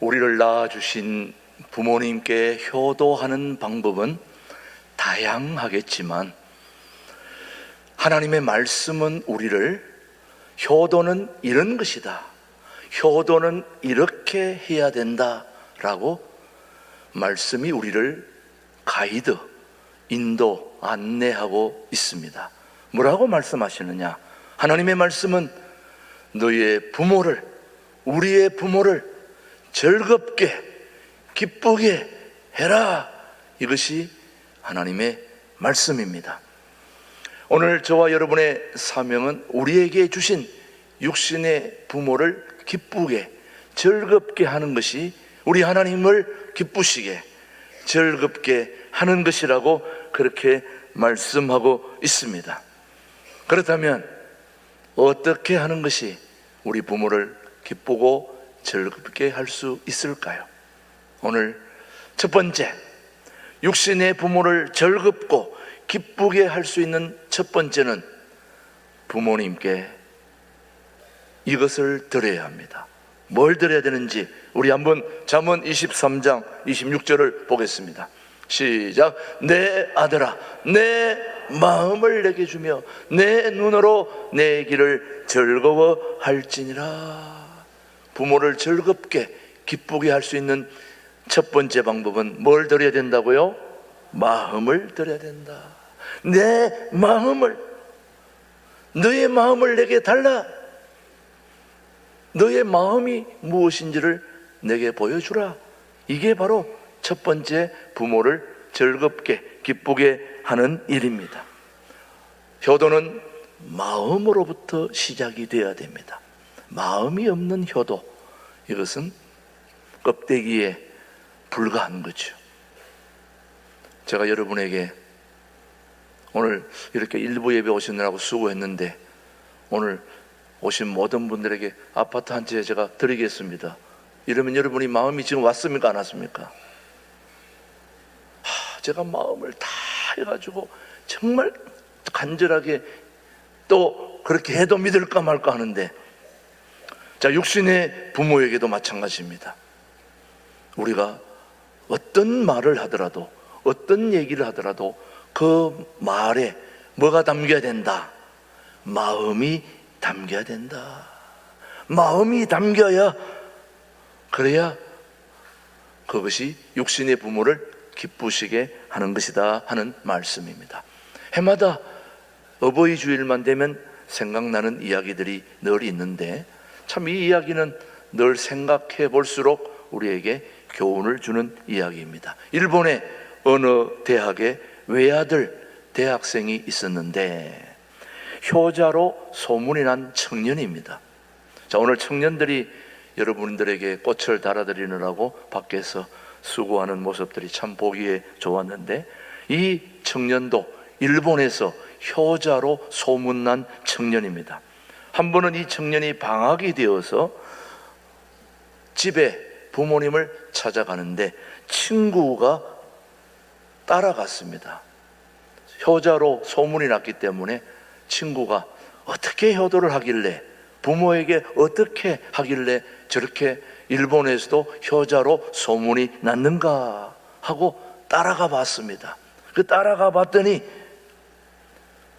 우리를 낳아주신 부모님께 효도하는 방법은 다양하겠지만 하나님의 말씀은 우리를 효도는 이런 것이다. 효도는 이렇게 해야 된다 라고 말씀이 우리를 가이드, 인도, 안내하고 있습니다. 뭐라고 말씀하시느냐? 하나님의 말씀은 너희의 부모를, 우리의 부모를 즐겁게, 기쁘게 해라. 이것이 하나님의 말씀입니다. 오늘 저와 여러분의 사명은 우리에게 주신 육신의 부모를 기쁘게, 즐겁게 하는 것이 우리 하나님을 기쁘시게, 즐겁게 하는 것이라고 그렇게 말씀하고 있습니다. 그렇다면 어떻게 하는 것이 우리 부모를 기쁘고 즐겁게 할 수 있을까요? 오늘 첫 번째, 육신의 부모를 즐겁고 기쁘게 할 수 있는 첫 번째는 부모님께 이것을 드려야 합니다. 뭘 드려야 되는지 우리 한번 잠언 23장 26절을 보겠습니다. 시작. 내 아들아, 내 마음을 내게 주며 내 눈으로 내 길을 즐거워할지니라. 부모를 즐겁게 기쁘게 할 수 있는 첫 번째 방법은 뭘 드려야 된다고요? 마음을 드려야 된다. 내 마음을 너의 마음을 내게 달라. 너의 마음이 무엇인지를 내게 보여주라. 이게 바로 첫 번째 부모를 즐겁게 기쁘게 하는 일입니다. 효도는 마음으로부터 시작이 되어야 됩니다. 마음이 없는 효도 이것은 껍데기에 불과한 거죠. 제가 여러분에게 오늘 이렇게 일부 예배 오시느라고 수고했는데 오늘 오신 모든 분들에게 아파트 한 채 제가 드리겠습니다. 이러면 여러분이 마음이 지금 왔습니까? 안 왔습니까? 하, 제가 마음을 다 해가지고 정말 간절하게 또 그렇게 해도 믿을까 말까 하는데 자, 육신의 부모에게도 마찬가지입니다. 우리가 어떤 말을 하더라도 어떤 얘기를 하더라도 그 말에 뭐가 담겨야 된다? 마음이 담겨야 된다. 마음이 담겨야 그래야 그것이 육신의 부모를 기쁘시게 하는 것이다 하는 말씀입니다. 해마다 어버이 주일만 되면 생각나는 이야기들이 늘 있는데 참 이 이야기는 늘 생각해 볼수록 우리에게 교훈을 주는 이야기입니다. 일본의 어느 대학의 외아들 대학생이 있었는데 효자로 소문이 난 청년입니다. 자, 오늘 청년들이 여러분들에게 꽃을 달아드리느라고 밖에서 수고하는 모습들이 참 보기에 좋았는데 이 청년도 일본에서 효자로 소문난 청년입니다. 한 번은 이 청년이 방학이 되어서 집에 부모님을 찾아가는데 친구가 따라갔습니다. 효자로 소문이 났기 때문에 친구가 어떻게 효도를 하길래 부모에게 어떻게 하길래 저렇게 일본에서도 효자로 소문이 났는가 하고 따라가 봤습니다. 그 따라가 봤더니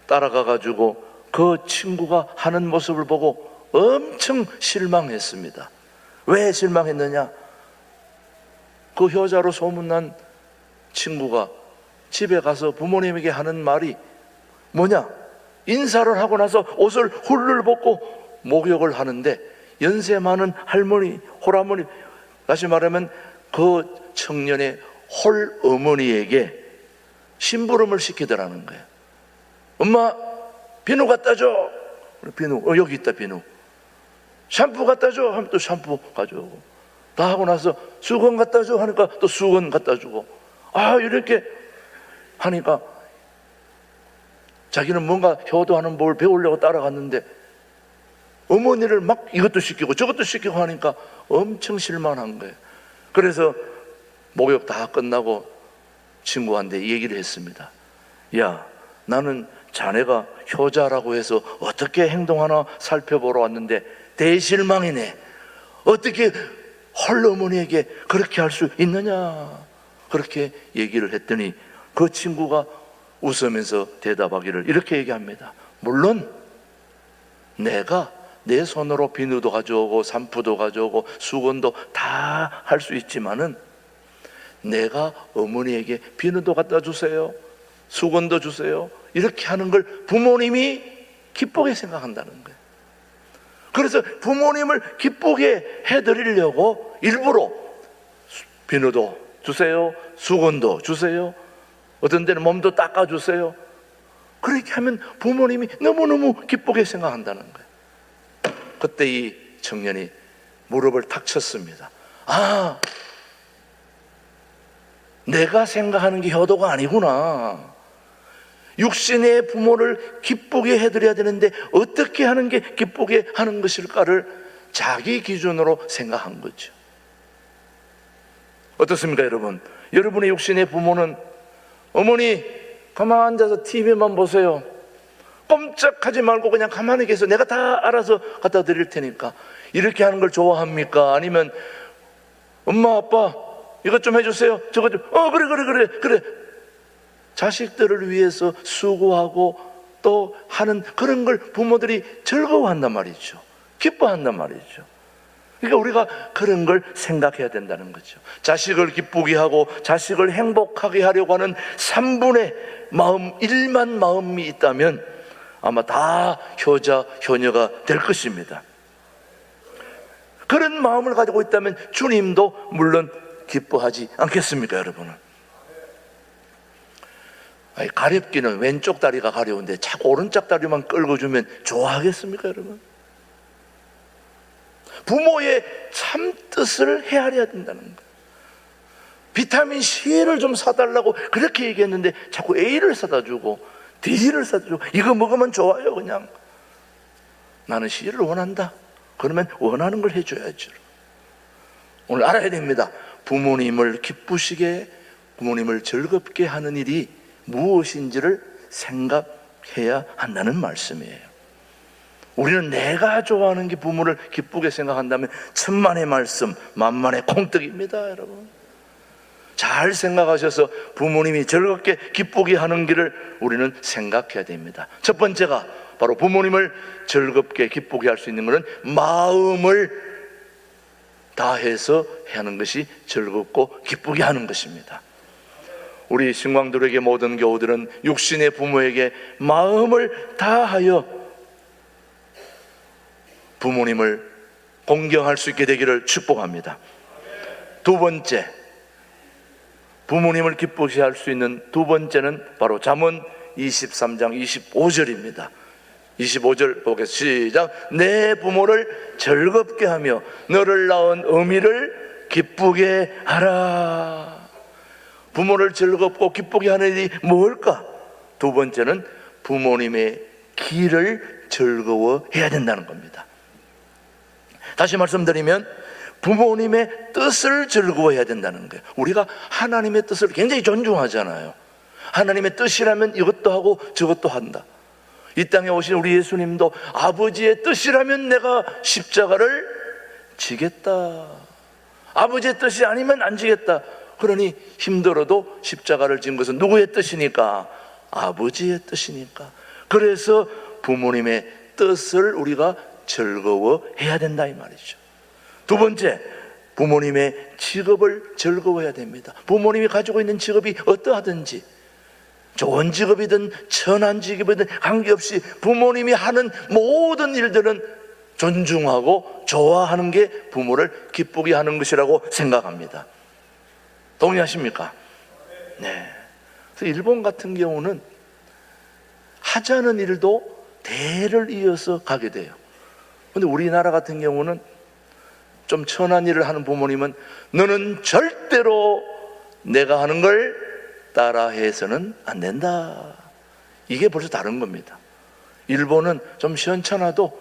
따라가 가지고 그 친구가 하는 모습을 보고 엄청 실망했습니다. 왜 실망했느냐? 그 효자로 소문난 친구가 집에 가서 부모님에게 하는 말이 뭐냐? 인사를 하고 나서 옷을 훌훌 벗고 목욕을 하는데 연세 많은 할머니, 홀어머니, 다시 말하면 그 청년의 홀 어머니에게 심부름을 시키더라는 거예요. 엄마, 비누 갖다 줘. 비누, 어, 여기 있다, 비누. 샴푸 갖다 줘. 하면 또 샴푸 가져오고. 다 하고 나서 수건 갖다 줘. 하니까 또 수건 갖다 주고. 아, 이렇게 하니까 자기는 뭔가 효도하는 법을 배우려고 따라갔는데 어머니를 막 이것도 시키고 저것도 시키고 하니까 엄청 실망한 거예요. 그래서 목욕 다 끝나고 친구한테 얘기를 했습니다. 야, 나는 자네가 효자라고 해서 어떻게 행동하나 살펴보러 왔는데 대실망이네. 어떻게 헐 어머니에게 그렇게 할 수 있느냐? 그렇게 얘기를 했더니 그 친구가 웃으면서 대답하기를 이렇게 얘기합니다. 물론 내가 내 손으로 비누도 가져오고 산푸도 가져오고 수건도 다 할 수 있지만은 내가 어머니에게 비누도 갖다 주세요. 수건도 주세요. 이렇게 하는 걸 부모님이 기쁘게 생각한다는 거예요. 그래서 부모님을 기쁘게 해드리려고 일부러 수- 비누도 주세요. 수건도 주세요. 어떤 데는 몸도 닦아주세요. 그렇게 하면 부모님이 너무너무 기쁘게 생각한다는 거예요. 그때 이 청년이 무릎을 탁 쳤습니다. 아, 내가 생각하는 게 효도가 아니구나. 육신의 부모를 기쁘게 해드려야 되는데 어떻게 하는 게 기쁘게 하는 것일까를 자기 기준으로 생각한 거죠. 어떻습니까, 여러분? 여러분의 육신의 부모는 어머니 가만 앉아서 TV만 보세요. 꼼짝하지 말고 그냥 가만히 계서 내가 다 알아서 갖다 드릴 테니까 이렇게 하는 걸 좋아합니까? 아니면 엄마 아빠 이것 좀 해주세요. 저것 좀. 어 그래 그래 그래 그래. 자식들을 위해서 수고하고 또 하는 그런 걸 부모들이 즐거워한단 말이죠. 기뻐한단 말이죠. 그러니까 우리가 그런 걸 생각해야 된다는 거죠. 자식을 기쁘게 하고 자식을 행복하게 하려고 하는 3분의 마음, 1만 마음이 있다면 아마 다 효자, 효녀가 될 것입니다. 그런 마음을 가지고 있다면 주님도 물론 기뻐하지 않겠습니까, 여러분은? 가렵기는 왼쪽 다리가 가려운데 자꾸 오른쪽 다리만 끌고 주면 좋아하겠습니까, 여러분? 부모의 참 뜻을 헤아려야 된다는 거예요. 비타민 C를 좀 사달라고 그렇게 얘기했는데 자꾸 A를 사다 주고 D를 사다 주고 이거 먹으면 좋아요, 그냥. 나는 C를 원한다. 그러면 원하는 걸 해줘야죠. 오늘 알아야 됩니다. 부모님을 기쁘시게, 부모님을 즐겁게 하는 일이 무엇인지를 생각해야 한다는 말씀이에요. 우리는 내가 좋아하는 게 부모를 기쁘게 생각한다면 천만의 말씀, 만만의 콩떡입니다, 여러분. 잘 생각하셔서 부모님이 즐겁게 기쁘게 하는 길을 우리는 생각해야 됩니다. 첫 번째가 바로 부모님을 즐겁게 기쁘게 할 수 있는 것은 마음을 다해서 하는 것이 즐겁고 기쁘게 하는 것입니다. 우리 신광들에게 모든 교우들은 육신의 부모에게 마음을 다하여 부모님을 공경할 수 있게 되기를 축복합니다. 두 번째, 부모님을 기쁘게 할 수 있는 두 번째는 바로 잠언 23장 25절입니다. 25절 보겠습니다. 시작. 내 부모를 즐겁게 하며 너를 낳은 어미를 기쁘게 하라. 부모를 즐겁고 기쁘게 하는 일이 뭘까? 두 번째는 부모님의 길을 즐거워해야 된다는 겁니다. 다시 말씀드리면 부모님의 뜻을 즐거워해야 된다는 거예요. 우리가 하나님의 뜻을 굉장히 존중하잖아요. 하나님의 뜻이라면 이것도 하고 저것도 한다. 이 땅에 오신 우리 예수님도 아버지의 뜻이라면 내가 십자가를 지겠다. 아버지의 뜻이 아니면 안 지겠다. 그러니 힘들어도 십자가를 진 것은 누구의 뜻이니까? 아버지의 뜻이니까. 그래서 부모님의 뜻을 우리가 즐거워해야 된다 이 말이죠. 두 번째, 부모님의 직업을 즐거워해야 됩니다. 부모님이 가지고 있는 직업이 어떠하든지 좋은 직업이든 천한 직업이든 관계없이 부모님이 하는 모든 일들은 존중하고 좋아하는 게 부모를 기쁘게 하는 것이라고 생각합니다. 동의하십니까? 네. 그래서 일본 같은 경우는 하자는 일도 대를 이어서 가게 돼요. 근데 우리나라 같은 경우는 좀 천한 일을 하는 부모님은 너는 절대로 내가 하는 걸 따라해서는 안 된다. 이게 벌써 다른 겁니다. 일본은 좀 시원찮아도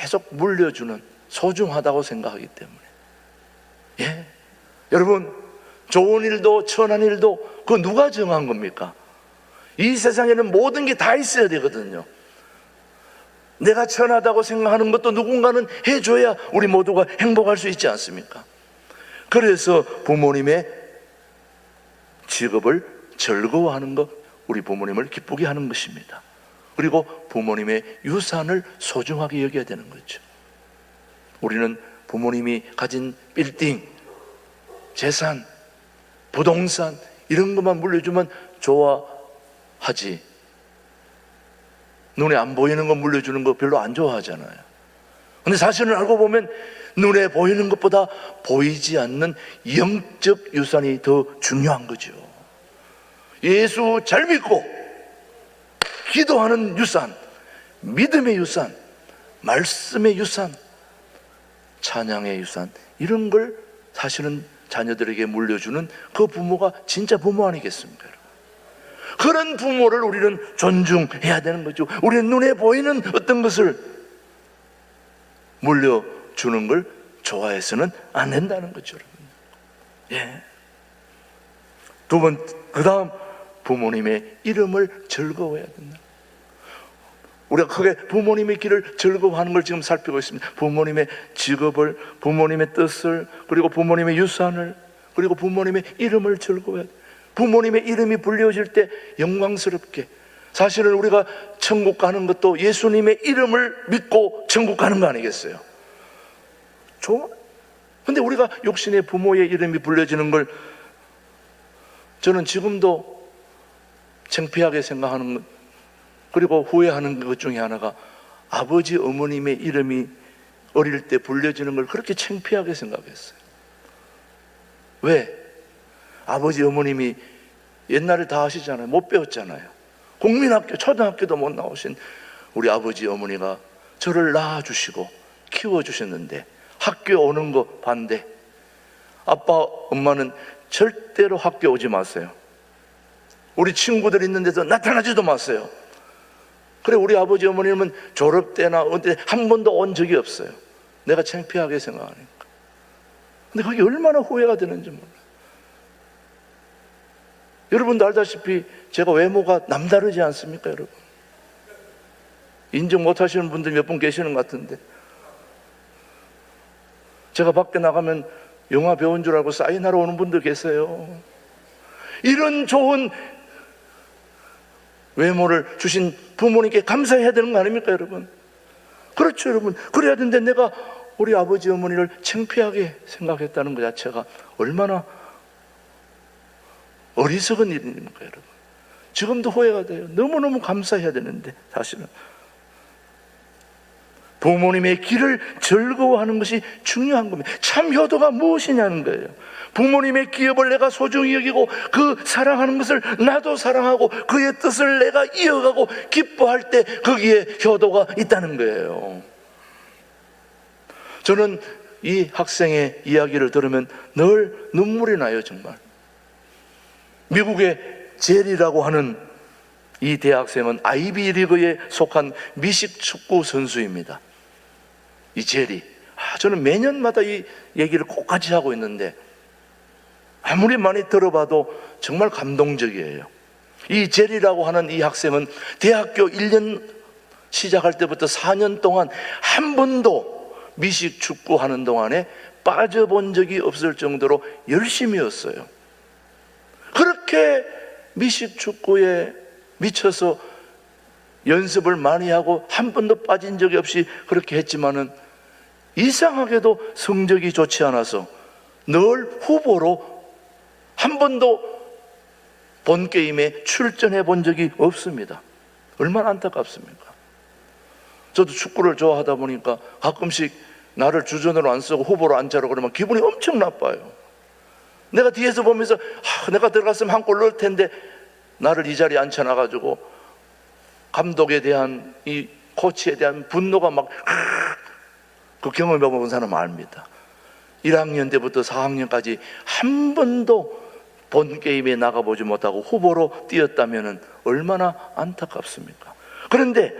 계속 물려주는 소중하다고 생각하기 때문에. 예. 여러분, 좋은 일도 천한 일도 그 누가 정한 겁니까? 이 세상에는 모든 게 다 있어야 되거든요. 내가 천하다고 생각하는 것도 누군가는 해줘야 우리 모두가 행복할 수 있지 않습니까? 그래서 부모님의 직업을 즐거워하는 것, 우리 부모님을 기쁘게 하는 것입니다. 그리고 부모님의 유산을 소중하게 여겨야 되는 거죠. 우리는 부모님이 가진 빌딩, 재산, 부동산 이런 것만 물려주면 좋아하지. 눈에 안 보이는 거 물려주는 거 별로 안 좋아하잖아요. 근데 사실은 알고 보면 눈에 보이는 것보다 보이지 않는 영적 유산이 더 중요한 거죠. 예수 잘 믿고 기도하는 유산, 믿음의 유산, 말씀의 유산, 찬양의 유산 이런 걸 사실은 자녀들에게 물려주는 그 부모가 진짜 부모 아니겠습니까? 그런 부모를 우리는 존중해야 되는 거죠. 우리는 눈에 보이는 어떤 것을 물려주는 걸 좋아해서는 안 된다는 거죠. 예. 두 번, 그 다음 부모님의 이름을 즐거워해야 된다. 우리가 크게 부모님의 길을 즐거워하는 걸 지금 살피고 있습니다. 부모님의 직업을, 부모님의 뜻을, 그리고 부모님의 유산을, 그리고 부모님의 이름을 즐거워해야 돼. 부모님의 이름이 불려질 때 영광스럽게. 사실은 우리가 천국 가는 것도 예수님의 이름을 믿고 천국 가는 거 아니겠어요? 좋아. 근데 우리가 육신의 부모의 이름이 불려지는 걸 저는 지금도 창피하게 생각하는 것, 그리고 후회하는 것 중에 하나가 아버지 어머님의 이름이 어릴 때 불려지는 걸 그렇게 창피하게 생각했어요. 왜? 아버지 어머님이 옛날에 다 하시잖아요. 못 배웠잖아요. 국민학교, 초등학교도 못 나오신 우리 아버지 어머니가 저를 낳아주시고 키워주셨는데 학교 오는 거 반대. 아빠, 엄마는 절대로 학교 오지 마세요. 우리 친구들 있는 데서 나타나지도 마세요. 그래 우리 아버지 어머님은 졸업 때나 어디 한 번도 온 적이 없어요. 내가 창피하게 생각하니까. 근데 그게 얼마나 후회가 되는지 몰라요. 여러분도 알다시피 제가 외모가 남다르지 않습니까, 여러분? 인정 못 하시는 분들 몇 분 계시는 것 같은데. 제가 밖에 나가면 영화 배운 줄 알고 사인하러 오는 분들 계세요. 이런 좋은 외모를 주신 부모님께 감사해야 되는 거 아닙니까, 여러분? 그렇죠, 여러분. 그래야 되는데 내가 우리 아버지 어머니를 창피하게 생각했다는 것 자체가 얼마나 어리석은 일입니까, 여러분? 지금도 후회가 돼요. 너무너무 감사해야 되는데, 사실은. 부모님의 길을 즐거워하는 것이 중요한 겁니다. 참 효도가 무엇이냐는 거예요. 부모님의 기업을 내가 소중히 여기고 그 사랑하는 것을 나도 사랑하고 그의 뜻을 내가 이어가고 기뻐할 때 거기에 효도가 있다는 거예요. 저는 이 학생의 이야기를 들으면 늘 눈물이 나요, 정말. 미국의 젤이라고 하는 이 대학생은 아이비리그에 속한 미식 축구 선수입니다. 이 젤이. 아, 저는 매년마다 이 얘기를 꼭 같이 하고 있는데 아무리 많이 들어봐도 정말 감동적이에요. 이 젤이라고 하는 이 학생은 대학교 1년 시작할 때부터 4년 동안 한 번도 미식 축구 하는 동안에 빠져본 적이 없을 정도로 열심히였어요. 그렇게 미식 축구에 미쳐서 연습을 많이 하고 한 번도 빠진 적이 없이 그렇게 했지만은 이상하게도 성적이 좋지 않아서 늘 후보로 한 번도 본 게임에 출전해 본 적이 없습니다. 얼마나 안타깝습니까? 저도 축구를 좋아하다 보니까 가끔씩 나를 주전으로 안 쓰고 후보로 앉자고 그러면 기분이 엄청 나빠요. 내가 뒤에서 보면서 아, 내가 들어갔으면 한 골 넣을 텐데 나를 이 자리에 앉혀놔가지고 감독에 대한 이 코치에 대한 분노가 막 그 경험해 본 사람은 압니다. 1학년 때부터 4학년까지 한 번도 본 게임에 나가보지 못하고 후보로 뛰었다면 얼마나 안타깝습니까? 그런데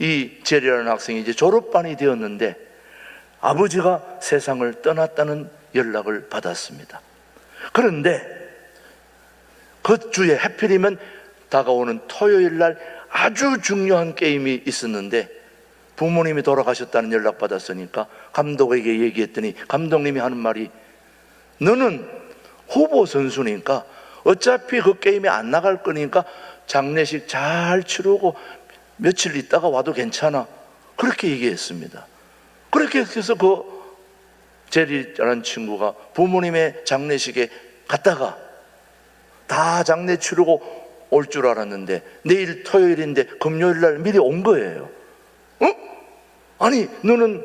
이 제리라는 학생이 이제 졸업반이 되었는데 아버지가 세상을 떠났다는 연락을 받았습니다. 그런데 그 주에 하필이면 다가오는 토요일 날 아주 중요한 게임이 있었는데 부모님이 돌아가셨다는 연락 받았으니까 감독에게 얘기했더니 감독님이 하는 말이 너는 후보 선수니까 어차피 그 게임에 안 나갈 거니까 장례식 잘 치르고 며칠 있다가 와도 괜찮아. 그렇게 얘기했습니다. 그렇게 해서 그 제리라는 친구가 부모님의 장례식에 갔다가 다 장례 치르고 올 줄 알았는데 내일 토요일인데 금요일 날 미리 온 거예요. 어? 아니 너는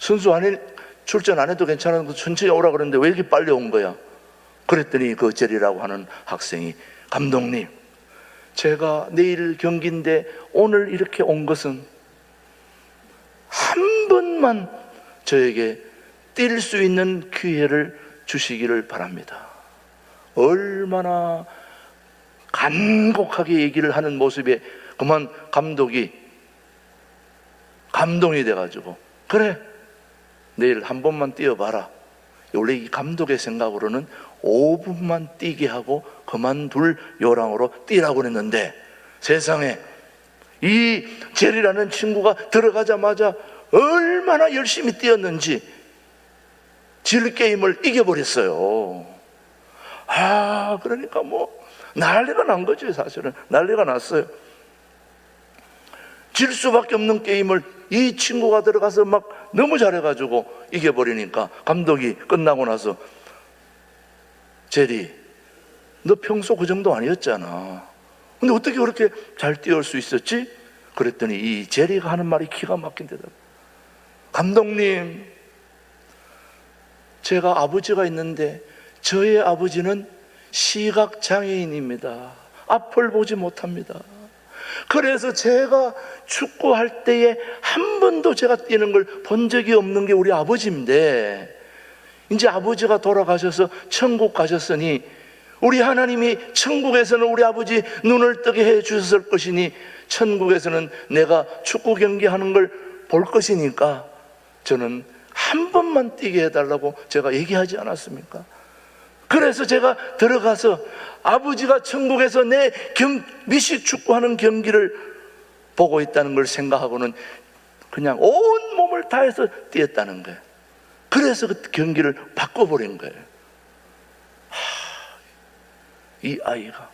선수 안 해, 출전 안 해도 괜찮은 거 천천히 오라 그러는데 왜 이렇게 빨리 온 거야? 그랬더니 그 제리라고 하는 학생이 감독님 제가 내일 경기인데 오늘 이렇게 온 것은 한 번만 저에게 뛸 수 있는 기회를 주시기를 바랍니다. 얼마나 간곡하게 얘기를 하는 모습에 그만 감독이 감동이 돼가지고 그래 내일 한 번만 뛰어봐라. 원래 이 감독의 생각으로는 5분만 뛰게 하고 그만둘 요랑으로 뛰라고 했는데 세상에 이 제리라는 친구가 들어가자마자 얼마나 열심히 뛰었는지 질 게임을 이겨버렸어요. 아, 그러니까 뭐 난리가 난 거죠, 사실은. 난리가 났어요. 질 수밖에 없는 게임을 이 친구가 들어가서 막 너무 잘해가지고 이겨버리니까 감독이 끝나고 나서 제리, 너 평소 그 정도 아니었잖아. 근데 어떻게 그렇게 잘 뛰어올 수 있었지? 그랬더니 이 제리가 하는 말이 기가 막힌 데다. 감독님, 제가 아버지가 있는데 저의 아버지는 시각 장애인입니다. 앞을 보지 못합니다. 그래서 제가 축구할 때에 한 번도 제가 뛰는 걸 본 적이 없는 게 우리 아버지인데 이제 아버지가 돌아가셔서 천국 가셨으니 우리 하나님이 천국에서는 우리 아버지 눈을 뜨게 해 주셨을 것이니 천국에서는 내가 축구 경기하는 걸 볼 것이니까 저는 한 번만 뛰게 해달라고 제가 얘기하지 않았습니까? 그래서 제가 들어가서 아버지가 천국에서 내 경, 미식 축구하는 경기를 보고 있다는 걸 생각하고는 그냥 온 몸을 다해서 뛰었다는 거예요. 그래서 그 경기를 바꿔버린 거예요. 하, 이 아이가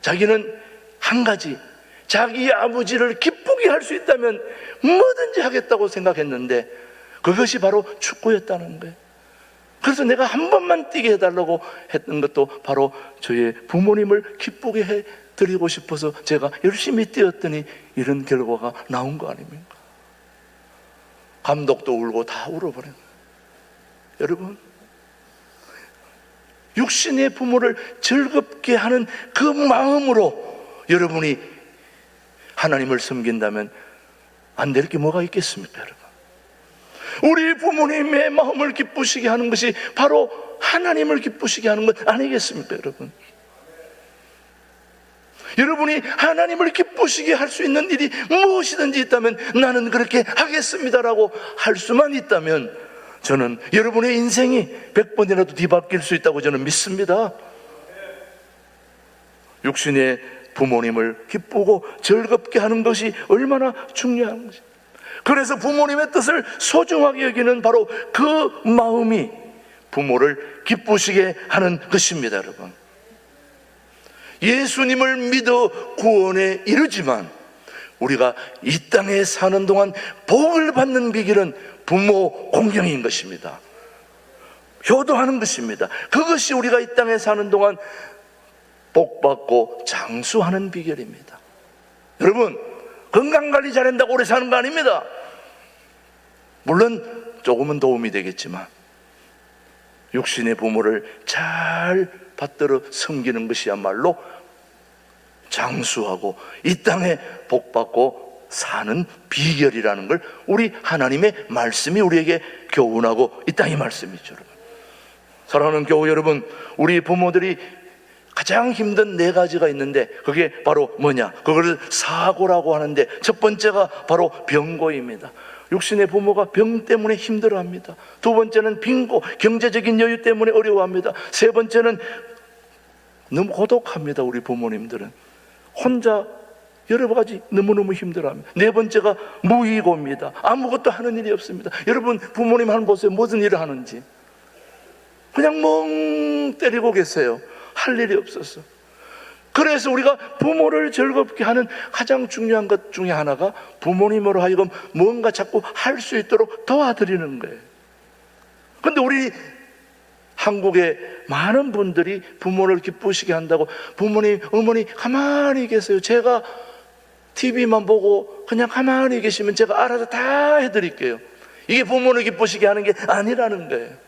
자기는 한 가지 자기 아버지를 기쁘게 할 수 있다면 뭐든지 하겠다고 생각했는데 그것이 바로 축구였다는 거예요. 그래서 내가 한 번만 뛰게 해달라고 했던 것도 바로 저의 부모님을 기쁘게 해 드리고 싶어서 제가 열심히 뛰었더니 이런 결과가 나온 거 아닙니까? 감독도 울고 다 울어버린 거예요. 여러분, 육신의 부모를 즐겁게 하는 그 마음으로 여러분이 하나님을 섬긴다면 안 될 게 뭐가 있겠습니까, 여러분? 우리 부모님의 마음을 기쁘시게 하는 것이 바로 하나님을 기쁘시게 하는 것 아니겠습니까, 여러분? 여러분이 하나님을 기쁘시게 할 수 있는 일이 무엇이든지 있다면 나는 그렇게 하겠습니다라고 할 수만 있다면 저는 여러분의 인생이 백 번이라도 뒤바뀔 수 있다고 저는 믿습니다. 육신의 부모님을 기쁘고 즐겁게 하는 것이 얼마나 중요한 것이. 그래서 부모님의 뜻을 소중하게 여기는 바로 그 마음이 부모를 기쁘시게 하는 것입니다, 여러분. 예수님을 믿어 구원에 이르지만 우리가 이 땅에 사는 동안 복을 받는 비결은 부모 공경인 것입니다. 효도하는 것입니다. 그것이 우리가 이 땅에 사는 동안 복 받고 장수하는 비결입니다. 여러분, 건강관리 잘한다고 오래 사는 거 아닙니다. 물론 조금은 도움이 되겠지만 육신의 부모를 잘 받들어 섬기는 것이야말로 장수하고 이 땅에 복받고 사는 비결이라는 걸 우리 하나님의 말씀이 우리에게 교훈하고 이 말씀이죠, 여러분. 사랑하는 교우 여러분, 우리 부모들이 가장 힘든 네 가지가 있는데 그게 바로 뭐냐? 그걸 사고라고 하는데 첫 번째가 바로 병고입니다. 육신의 부모가 병 때문에 힘들어합니다. 두 번째는 빈고, 경제적인 여유 때문에 어려워합니다. 세 번째는 너무 고독합니다. 우리 부모님들은 혼자 여러 가지 너무너무 힘들어합니다. 네 번째가 무의고입니다. 아무것도 하는 일이 없습니다. 여러분 부모님 한번 보세요. 무슨 일을 하는지. 그냥 멍 때리고 계세요. 할 일이 없어서. 그래서 우리가 부모를 즐겁게 하는 가장 중요한 것 중에 하나가 부모님으로 하여금 뭔가 자꾸 할 수 있도록 도와드리는 거예요. 근데 우리 한국의 많은 분들이 부모를 기쁘시게 한다고 부모님, 어머니 가만히 계세요. 제가 TV만 보고 그냥 가만히 계시면 제가 알아서 다 해드릴게요. 이게 부모를 기쁘시게 하는 게 아니라는 거예요.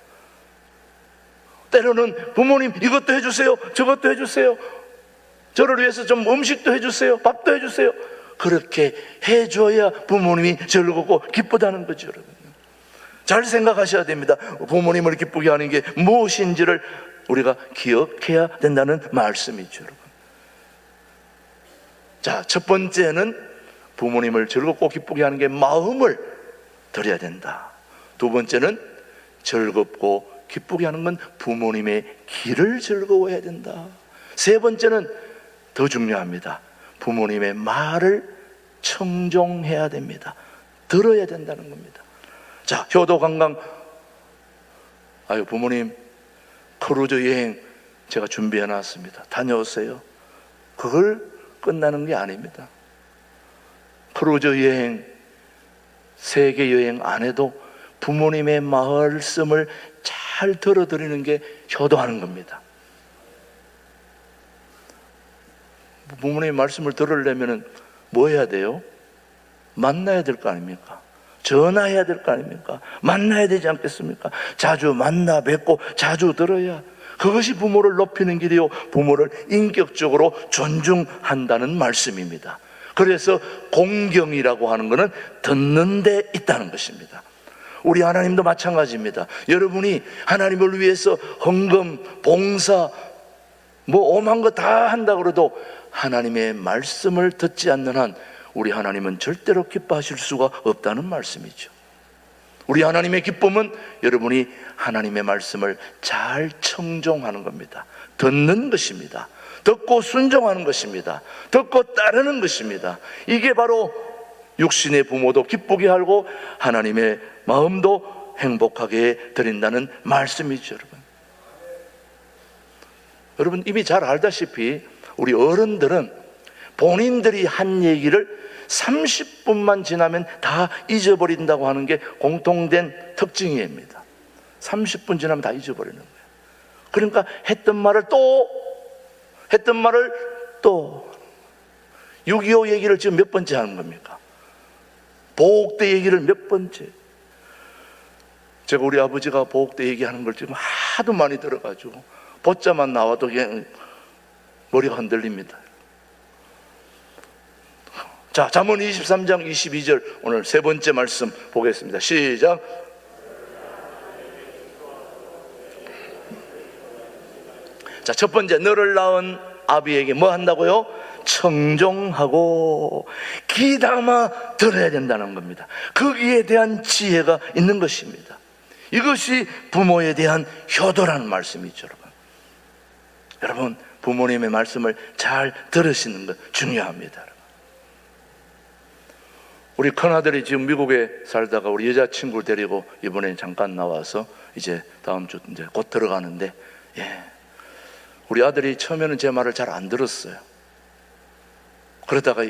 때로는 부모님 이것도 해주세요. 저것도 해주세요. 저를 위해서 좀 음식도 해주세요. 밥도 해주세요. 그렇게 해줘야 부모님이 즐겁고 기쁘다는 거죠, 여러분. 잘 생각하셔야 됩니다. 부모님을 기쁘게 하는 게 무엇인지를 우리가 기억해야 된다는 말씀이죠, 여러분. 자, 첫 번째는 부모님을 즐겁고 기쁘게 하는 게 마음을 드려야 된다. 두 번째는 즐겁고 기쁘게 하는 건 부모님의 길을 즐거워해야 된다. 세 번째는 더 중요합니다. 부모님의 말을 청종해야 됩니다. 들어야 된다는 겁니다. 자, 효도 관광. 아유, 부모님, 크루즈 여행 제가 준비해 놨습니다. 다녀오세요. 그걸 끝나는 게 아닙니다. 크루즈 여행, 세계 여행 안 해도 부모님의 말씀을 잘 들어드리는 게 효도하는 겁니다. 부모님의 말씀을 들으려면 뭐 해야 돼요? 만나야 될 거 아닙니까? 전화해야 될 거 아닙니까? 만나야 되지 않겠습니까? 자주 만나 뵙고 자주 들어야 그것이 부모를 높이는 길이요. 부모를 인격적으로 존중한다는 말씀입니다. 그래서 공경이라고 하는 것은 듣는 데 있다는 것입니다. 우리 하나님도 마찬가지입니다. 여러분이 하나님을 위해서 헌금, 봉사, 뭐 오만 거다 한다 그래도 하나님의 말씀을 듣지 않는 한 우리 하나님은 절대로 기뻐하실 수가 없다는 말씀이죠. 우리 하나님의 기쁨은 여러분이 하나님의 말씀을 잘 청종하는 겁니다. 듣는 것입니다. 듣고 순종하는 것입니다. 듣고 따르는 것입니다. 이게 바로 육신의 부모도 기쁘게 하고 하나님의 마음도 행복하게 드린다는 말씀이죠, 여러분. 여러분 이미 잘 알다시피 우리 어른들은 본인들이 한 얘기를 30분만 지나면 다 잊어버린다고 하는 게 공통된 특징입니다. 30분 지나면 다 잊어버리는 거예요. 그러니까 했던 말을 또 했던 말을 또 6.25 얘기를 지금 몇 번째 하는 겁니까? 보옥대 얘기를 몇 번째? 제가 우리 아버지가 보옥대 얘기하는 걸 지금 하도 많이 들어가지고 보자만 나와도 그냥 머리가 흔들립니다. 자, 잠언 23장 22절 오늘 세 번째 말씀 보겠습니다. 시작. 자, 첫 번째 너를 낳은 아비에게 뭐 한다고요? 청종하고 귀담아 들어야 된다는 겁니다. 거기에 대한 지혜가 있는 것입니다. 이것이 부모에 대한 효도라는 말씀이죠, 여러분. 여러분, 부모님의 말씀을 잘 들으시는 것 중요합니다. 여러분. 우리 큰아들이 지금 미국에 살다가 우리 여자친구를 데리고 이번에 잠깐 나와서 이제 다음 주 이제 곧 들어가는데, 예. 우리 아들이 처음에는 제 말을 잘 안 들었어요. 그러다가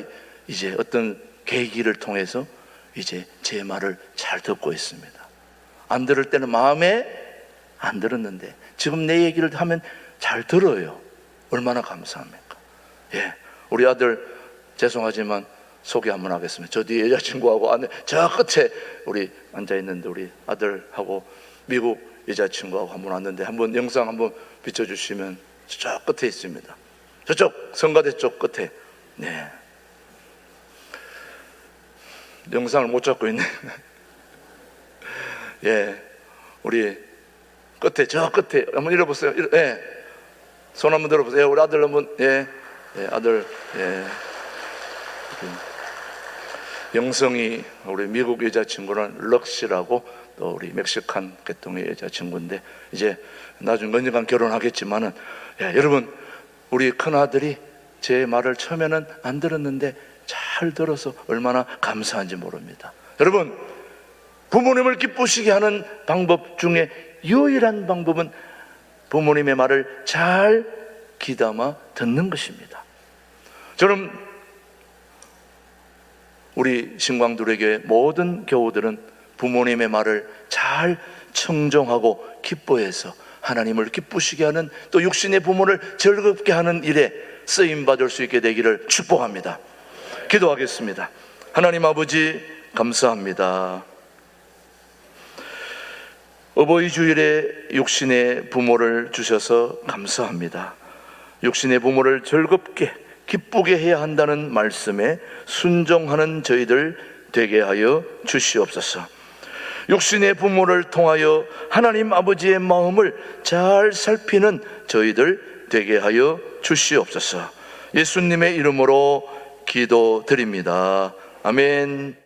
이제 어떤 계기를 통해서 이제 제 말을 잘 듣고 있습니다. 안 들을 때는 마음에 안 들었는데 지금 내 얘기를 하면 잘 들어요. 얼마나 감사합니까? 예. 우리 아들 죄송하지만 소개 한번 하겠습니다. 저 뒤에 여자친구하고 안에 저 끝에 우리 앉아 있는데 우리 아들하고 미국 여자친구하고 한번 왔는데 한번 영상 한번 비춰주시면 저 끝에 있습니다. 저쪽 성가대 쪽 끝에 네. 영상을 못 잡고 있네. 예. 우리 끝에, 저 끝에. 한번 읽어보세요. 읽- 예. 손 한번 들어보세요. 우리 아들 한번, 예. 예, 아들, 예. 영성이 우리 미국 여자친구는 럭시라고 또 우리 멕시칸 계통의 여자친구인데 이제 나중 언젠간 결혼하겠지만은 예, 여러분 우리 큰 아들이 제 말을 처음에는 안 들었는데 잘 들어서 얼마나 감사한지 모릅니다. 여러분, 부모님을 기쁘시게 하는 방법 중에 유일한 방법은 부모님의 말을 잘 귀담아 듣는 것입니다. 저는 우리 신광들에게 모든 교우들은 부모님의 말을 잘 청정하고 기뻐해서 하나님을 기쁘시게 하는 또 육신의 부모를 즐겁게 하는 일에 쓰임 받을 수 있게 되기를 축복합니다. 기도하겠습니다. 하나님 아버지 감사합니다. 어버이 주일에 육신의 부모를 주셔서 감사합니다. 육신의 부모를 즐겁게 기쁘게 해야 한다는 말씀에 순종하는 저희들 되게 하여 주시옵소서. 육신의 부모를 통하여 하나님 아버지의 마음을 잘 살피는 저희들 되게 하여 주시옵소서. 예수님의 이름으로 기도드립니다. 아멘.